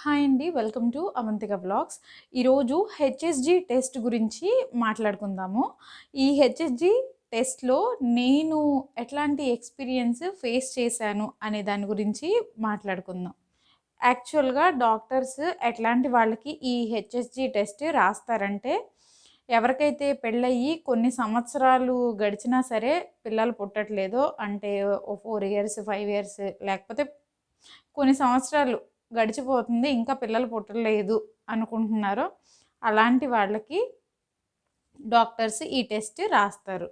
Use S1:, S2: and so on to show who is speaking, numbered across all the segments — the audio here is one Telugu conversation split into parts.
S1: హాయ్ అండి వెల్కమ్ టు అవంతిక బ్లాగ్స్ ఈరోజు హెచ్ఎస్జి టెస్ట్ గురించి మాట్లాడుకుందాము. ఈ హెచ్ఎస్జి టెస్ట్లో నేను ఎట్లాంటి ఎక్స్పీరియన్స్ ఫేస్ చేశాను అనే దాని గురించి మాట్లాడుకుందాం. యాక్చువల్గా డాక్టర్స్ ఎట్లాంటి వాళ్ళకి ఈ హెచ్ఎస్జి టెస్ట్ రాస్తారంటే ఎవరికైతే పెళ్ళయ్యి కొన్ని సంవత్సరాలు గడిచినా సరే పిల్లలు పుట్టట్లేదో అంటే ఓ ఫోర్ ఇయర్స్ ఫైవ్ ఇయర్స్ లేకపోతే కొన్ని సంవత్సరాలు గడిచిపోతుంది ఇంకా పిల్లలు పుట్టలేదు అనుకుంటున్నారో అలాంటి వాళ్ళకి డాక్టర్స్ ఈ టెస్ట్ రాస్తారు.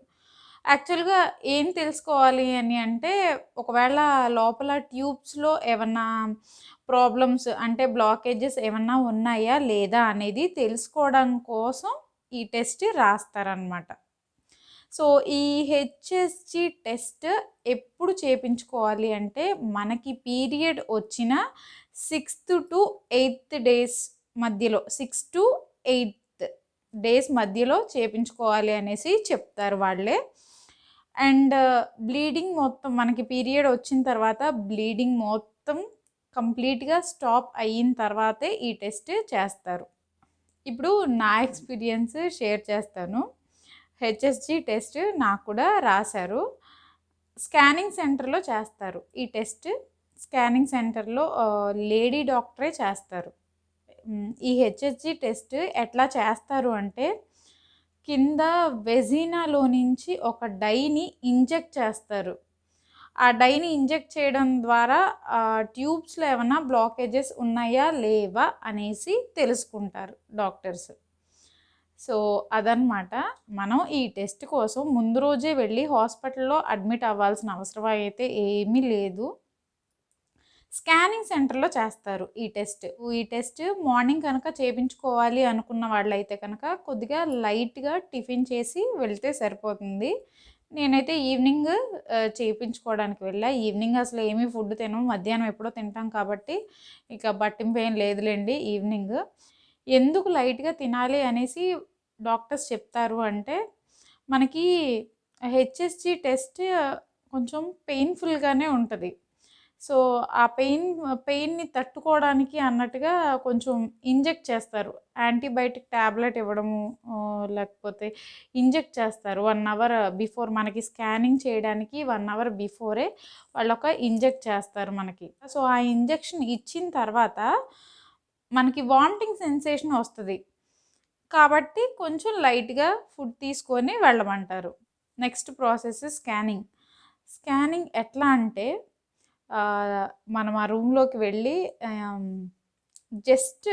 S1: యాక్చువల్గా ఏం తెలుసుకోవాలి అని అంటే ఒకవేళ లోపల ట్యూబ్స్లో ఏమన్నా ప్రాబ్లమ్స్ అంటే బ్లాకేజెస్ ఏమన్నా ఉన్నాయా లేదా అనేది తెలుసుకోవడం కోసం ఈ టెస్ట్ రాస్తారనమాట సో ఈ హెచ్ఎస్జి టెస్ట్ ఎప్పుడు చేపించుకోవాలి అంటే మనకి పీరియడ్ వచ్చిన సిక్స్త్ టు ఎయిత్ డేస్ మధ్యలో సిక్స్ టు ఎయిత్ డేస్ మధ్యలో చేపించుకోవాలి అనేసి చెప్తారు వాళ్ళే. అండ్ బ్లీడింగ్ మొత్తం మనకి పీరియడ్ వచ్చిన తర్వాత బ్లీడింగ్ మొత్తం కంప్లీట్గా స్టాప్ అయిన తర్వాతే ఈ టెస్ట్ చేస్తారు. ఇప్పుడు నా ఎక్స్పీరియన్స్ షేర్ చేస్తాను. హెచ్ఎస్జి టెస్ట్ నాకు కూడా రాశారు. స్కానింగ్ సెంటర్లో చేస్తారు ఈ టెస్ట్. స్కానింగ్ సెంటర్లో లేడీ డాక్టరే చేస్తారు. ఈ హెచ్హెచ్జి టెస్ట్ ఎట్లా చేస్తారు అంటే కింద వెజీనాలో నుంచి ఒక డైని ఇంజెక్ట్ చేస్తారు. ఆ డైని ఇంజెక్ట్ చేయడం ద్వారా ట్యూబ్స్లో ఏమైనా బ్లాకేజెస్ ఉన్నాయా లేవా అనేసి తెలుసుకుంటారు డాక్టర్స్. సో అదనమాట మనం ఈ టెస్ట్ కోసం ముందు రోజే వెళ్ళి హాస్పిటల్లో అడ్మిట్ అవ్వాల్సిన అవసరం అయితే ఏమీ లేదు. స్కానింగ్ సెంటర్లో చేస్తారు ఈ టెస్ట్. ఈ టెస్ట్ మార్నింగ్ కనుక చేయించుకోవాలి అనుకున్న వాళ్ళైతే కనుక కొద్దిగా లైట్గా టిఫిన్ చేసి వెళ్తే సరిపోతుంది. నేనైతే ఈవినింగ్ చేయించుకోవడానికి వెళ్ళా. ఈవినింగ్ అసలు ఏమీ ఫుడ్ తినము. మధ్యాహ్నం ఎప్పుడో తింటాం కాబట్టి ఇక బట్టింపు ఏం లేదులేండి ఈవినింగ్. ఎందుకు లైట్గా తినాలి అనేసి డాక్టర్స్ చెప్తారు అంటే మనకి హెచ్ఎస్జి టెస్ట్ కొంచెం పెయిన్ఫుల్గానే ఉంటుంది. సో ఆ పెయిన్ పెయిన్ని తట్టుకోవడానికి అన్నట్టుగా కొంచెం ఇంజెక్ట్ చేస్తారు. యాంటీబయాటిక్ ట్యాబ్లెట్ ఇవ్వడము లేకపోతే ఇంజెక్ట్ చేస్తారు. వన్ అవర్ బిఫోర్ మనకి స్కానింగ్ చేయడానికి వన్ అవర్ బిఫోరే వాళ్ళు ఒక ఇంజెక్ట్ చేస్తారు మనకి. సో ఆ ఇంజెక్షన్ ఇచ్చిన తర్వాత మనకి వామిటింగ్ సెన్సేషన్ వస్తుంది. కాబట్టి కొంచెం లైట్గా ఫుడ్ తీసుకొని వెళ్ళమంటారు. Next process scanning. స్కానింగ్ ఎట్లా అంటే మనం ఆ రూమ్లోకి వెళ్ళి జస్ట్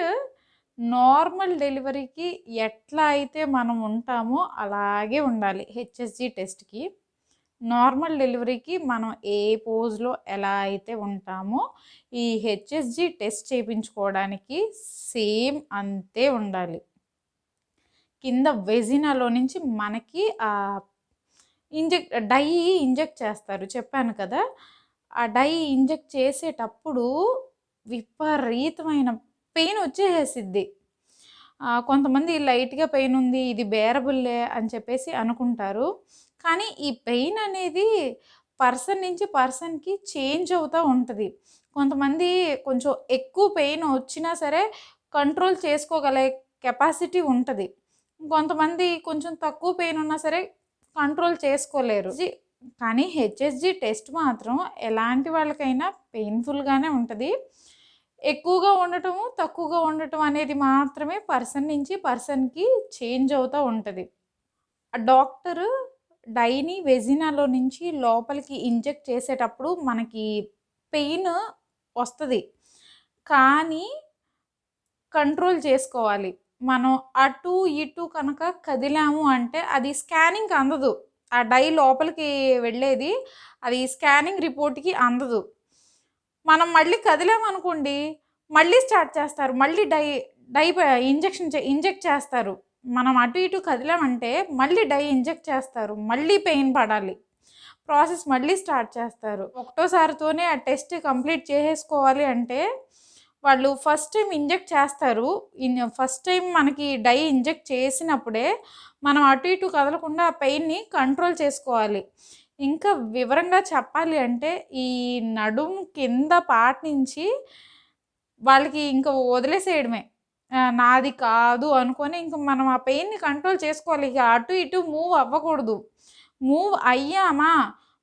S1: నార్మల్ డెలివరీకి ఎట్లా అయితే మనం ఉంటామో అలాగే ఉండాలి హెచ్ఎస్జి టెస్ట్కి. నార్మల్ డెలివరీకి మనం ఏ పోజ్లో ఎలా అయితే ఉంటామో ఈ హెచ్ఎస్జి టెస్ట్ చేయించుకోవడానికి సేమ్ అంతే ఉండాలి. కింద వెజినాలో నుంచి మనకి ఇంజెక్ట్ డై ఇంజెక్ట్ చేస్తారు చెప్పాను కదా. ఆ డై ఇంజెక్ట్ చేసేటప్పుడు విపరీతమైన పెయిన్ వచ్చేసేసిద్ది కొంతమంది లైట్గా పెయిన్ ఉంది ఇది బేరబుల్లే అని చెప్పేసి అనుకుంటారు. కానీ ఈ పెయిన్ అనేది పర్సన్ నుంచి పర్సన్కి చేంజ్ అవుతూ ఉంటుంది. కొంతమంది కొంచెం ఎక్కువ పెయిన్ వచ్చినా సరే కంట్రోల్ చేసుకోగల కెపాసిటీ ఉంటుంది. కొంతమంది కొంచెం తక్కువ పెయిన్ ఉన్నా సరే కంట్రోల్ చేసుకోలేరు. కానీ హెచ్ఎస్జి టెస్ట్ మాత్రం ఎలాంటి వాళ్ళకైనా పెయిన్ఫుల్గానే ఉంటుంది. ఎక్కువగా ఉండటము తక్కువగా ఉండటం అనేది మాత్రమే పర్సన్ నుంచి పర్సన్కి చేంజ్ అవుతూ ఉంటుంది. ఆ డాక్టరు డైని వెజినాలో నుంచి లోపలికి ఇంజెక్ట్ చేసేటప్పుడు మనకి పెయిన్ వస్తుంది. కానీ కంట్రోల్ చేసుకోవాలి. మనం అటు ఇటు కనుక కదిలాము అంటే అది స్కానింగ్ అందదు. ఆ డై లోపలికి వెళ్ళేది. అది స్కానింగ్ రిపోర్ట్కి అందదు. మనం మళ్ళీ కదిలామనుకోండి మళ్ళీ స్టార్ట్ చేస్తారు. మళ్ళీ డై డై ఇంజెక్షన్ ఇంజెక్ట్ చేస్తారు. మనం అటు ఇటు కదిలామంటే మళ్ళీ డై ఇంజెక్ట్ చేస్తారు. మళ్ళీ పెయిన్ పడాలి. ప్రాసెస్ మళ్ళీ స్టార్ట్ చేస్తారు. ఒకటోసారితోనే ఆ టెస్ట్ కంప్లీట్ చేసేసుకోవాలి అంటే వాళ్ళు ఫస్ట్ టైం ఇంజెక్ట్ చేస్తారు ఫస్ట్ టైం మనకి డై ఇంజెక్ట్ చేసినప్పుడే మనం అటు ఇటు కదలకుండా ఆ పెయిన్ని కంట్రోల్ చేసుకోవాలి ఇంకా వివరంగా చెప్పాలి అంటే ఈ నడుము కింద పాట నుంచి వాళ్ళకి ఇంకా వదిలేసేయడమే. నాది కాదు అనుకొని ఇంక మనం ఆ పెయిన్‌ని కంట్రోల్ చేసుకోవాలి. ఇక అటు ఇటు మూవ్ అవ్వకూడదు. మూవ్ అయ్యామా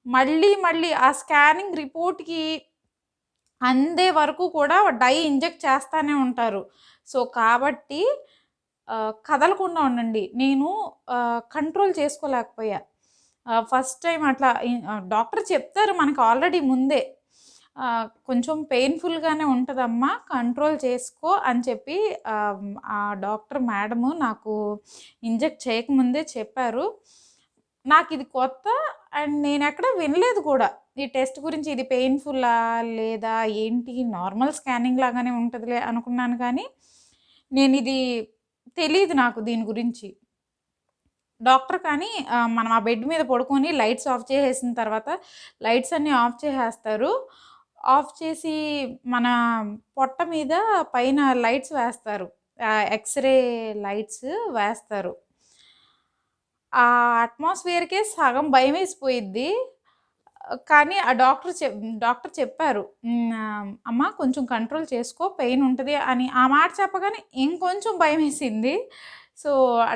S1: మళ్ళీ మళ్ళీ ఆ స్కానింగ్ రిపోర్ట్‌కి అందే వరకు కూడా డై ఇంజెక్ట్ చేస్తూనే ఉంటారు. సో, కాబట్టి కదలకుండా ఉండండి. నేను కంట్రోల్ చేసుకోలేకపోయా. ఫస్ట్ టైం అట్లా డాక్టర్ చెప్తారు మనకు ఆల్రెడీ ముందే. కొంచెం పెయిన్‌ఫుల్‌గానే ఉంటుందమ్మా కంట్రోల్ చేసుకో అని చెప్పి ఆ డాక్టర్ మేడము నాకు ఇంజెక్ట్ చేయకముందే చెప్పారు. నాకు ఇది కొత్త అండ్ నేను ఎక్కడ వినలేదు కూడా. ఈ టెస్ట్ గురించి ఇది పెయిన్‌ఫుల్లా? లేదా ఏంటి? నార్మల్ స్కానింగ్ లాగానే ఉంటుందిలే అనుకున్నాను కానీ, నేను ఇది తెలియదు నాకు దీని గురించి. డాక్టర్ కానీ మనం ఆ బెడ్ మీద పడుకొని లైట్స్ ఆఫ్ చేసేసిన తర్వాత లైట్స్ అన్నీ ఆఫ్ చేసేస్తారు. ఆఫ్ చేసి మన పొట్ట మీద పైన లైట్స్ వేస్తారు. ఎక్స్‌రే లైట్స్ వేస్తారు. ఆ అట్మాస్ఫియర్‌కే సగం భయం వేసిపోయిద్ది కానీ ఆ డాక్టర్ చెప్ డాక్టర్ చెప్పారు. "అమ్మ కొంచెం కంట్రోల్ చేసుకో పెయిన్ ఉంటుంది అని ఆ మాట చెప్పగానే ఇంకొంచెం భయమేసింది. సో,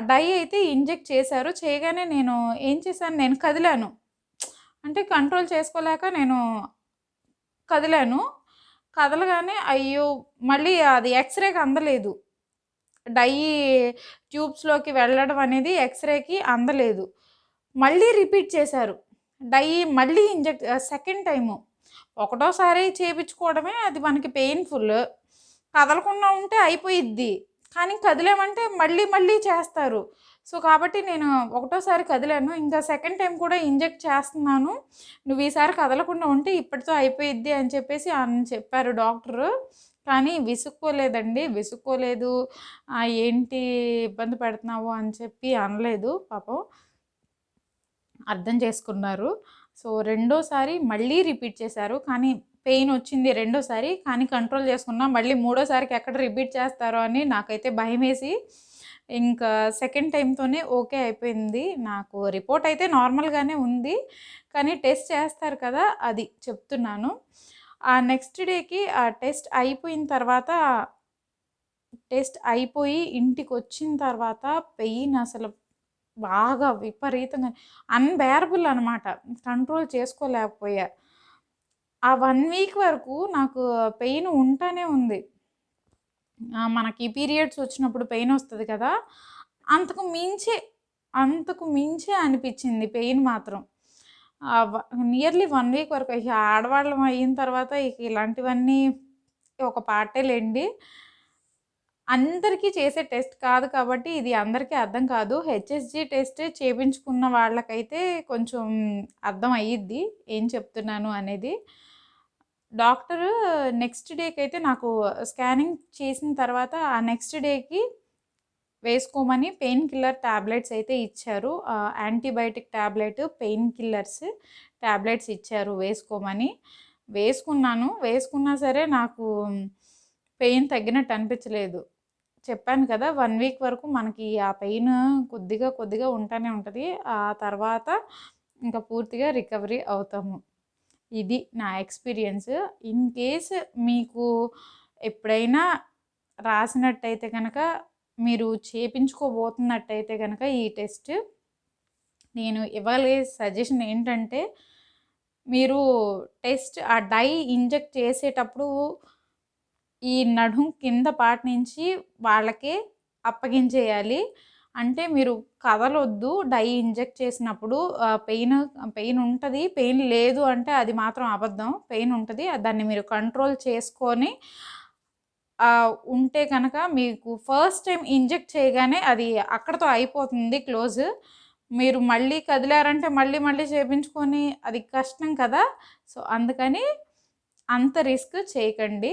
S1: డై అయితే ఇంజెక్ట్ చేశారు. చేయగానే నేను ఏం చేశాను నేను కదిలాను. అంటే కంట్రోల్ చేసుకోలేక నేను కదిలాను. కదలగానే అయ్యో! మళ్ళీ అది ఎక్స్‌రేకి అందలేదు. డై ట్యూబ్స్‌లోకి వెళ్ళడం అనేది ఎక్స్‌రేకి అందలేదు. మళ్ళీ రిపీట్ చేశారు. డై మళ్ళీ ఇంజెక్ట్ సెకండ్ టైము. ఒకటోసారి చేయించుకోవడమే అది మనకి పెయిన్‌ఫుల్. కదలకుండా ఉంటే అయిపోయిద్ది. కానీ కదిలేమంటే మళ్ళీ మళ్ళీ చేస్తారు. సో, కాబట్టి నేను ఒకటోసారి కదిలాను. ఇంకా సెకండ్ టైం కూడా ఇంజెక్ట్ చేస్తున్నాను. నువ్వు ఈసారి కదలకుండా ఉంటే ఇప్పటితో అయిపోయిద్ది అని చెప్పేసి అని చెప్పారు డాక్టరు. కానీ విసుక్కోలేదండి. విసుక్కోలేదు. ఏంటి ఇబ్బంది పెడుతున్నావు అని చెప్పి అనలేదు పాపం. అర్థం చేసుకున్నారు. సో, రెండోసారి మళ్ళీ రిపీట్ చేశారు. కానీ పెయిన్ వచ్చింది రెండోసారి. కానీ కంట్రోల్ చేసుకున్నా. మళ్ళీ మూడోసారికి ఎక్కడ రిపీట్ చేస్తారో అని నాకైతే భయమేసి ఇంకా సెకండ్ టైమ్‌తోనే ఓకే అయిపోయింది. నాకు రిపోర్ట్ అయితే నార్మల్‌గానే ఉంది. కానీ టెస్ట్ చేస్తారు కదా! అది చెప్తున్నాను. ఆ నెక్స్ట్ డేకి ఆ టెస్ట్ అయిపోయిన తర్వాత టెస్ట్ అయిపోయి ఇంటికి వచ్చిన తర్వాత పెయిన్ అసలు బాగా విపరీతంగా అన్‌బేరబుల్ అనమాట. కంట్రోల్ చేసుకోలేకపోయా. ఆ వన్ వీక్ వరకు నాకు పెయిన్ ఉంటానే ఉంది. మనకి పీరియడ్స్ వచ్చినప్పుడు పెయిన్ వస్తుంది కదా! అంతకు మించే, అంతకు మించే అనిపించింది పెయిన్ మాత్రం. నియర్లీ వన్ వీక్ వరకు ఇక ఆడవాళ్ళం అయిన తర్వాత ఇక ఇలాంటివన్నీ ఒక పార్టే లేండి అందరికీ చేసే టెస్ట్ కాదు కాబట్టి ఇది అందరికీ అర్థం కాదు. హెచ్ఎస్జి టెస్ట్ చేయించుకున్న వాళ్ళకైతే కొంచెం అర్థం అయ్యిద్ది. ఏం చెప్తున్నాను అనేది. డాక్టరు నెక్స్ట్ డేకి అయితే నాకు స్కానింగ్ చేసిన తర్వాత ఆ నెక్స్ట్ డేకి వేసుకోమని పెయిన్ కిల్లర్ టాబ్లెట్స్ అయితే ఇచ్చారు. Antibiotic tablet tablet, pain killers tablets ఇచ్చారు వేసుకోమని. వేసుకున్నాను. వేసుకున్నా సరే నాకు పెయిన్ తగ్గినట్టు అనిపించలేదు. చెప్పాను కదా! వన్ వీక్ వరకు మనకి ఆ పెయిన్ కొద్దిగా కొద్దిగా ఉంటానే ఉంటుంది ఆ తర్వాత ఇంకా పూర్తిగా రికవరీ అవుతాము. ఇది నా ఎక్స్‌పీరియన్స్. ఇన్ కేస్ మీకు ఎప్పుడైనా రాసినట్టయితే కనుక మీరు చేపించుకోబోతున్నట్టయితే కనుక ఈ టెస్ట్ నేను ఇవ్వగలిగే సజెషన్ ఏంటంటే మీరు టెస్ట్ ఆ డై ఇంజెక్ట్ చేసేటప్పుడు ఈ నడుం కింద పార్ట్ నుంచి వాళ్ళకే అప్పగించేయాలి. అంటే మీరు కదలొద్దు డై ఇంజెక్ట్ చేసినప్పుడు పెయిన్ పెయిన్ ఉంటుంది పెయిన్ లేదు అంటే అది మాత్రం అబద్ధం. పెయిన్ ఉంటుంది దాన్ని మీరు కంట్రోల్ చేసుకొని ఉంటే కనుక మీకు ఫస్ట్ టైం ఇంజెక్ట్ చేయగానే అది అక్కడతో అయిపోతుంది క్లోజ్. మీరు మళ్ళీ కదిలారంటే మళ్ళీ మళ్ళీ చేపించుకొని అది కష్టం కదా! సో, అందుకని అంత రిస్క్ చేయకండి.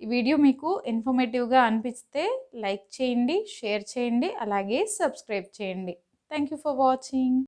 S1: ఈ వీడియో మీకు ఇన్ఫర్మేటివ్‌గా అనిపిస్తే లైక్ చేయండి, షేర్ చేయండి, అలాగే సబ్స్క్రైబ్ చేయండి. Thank you for watching.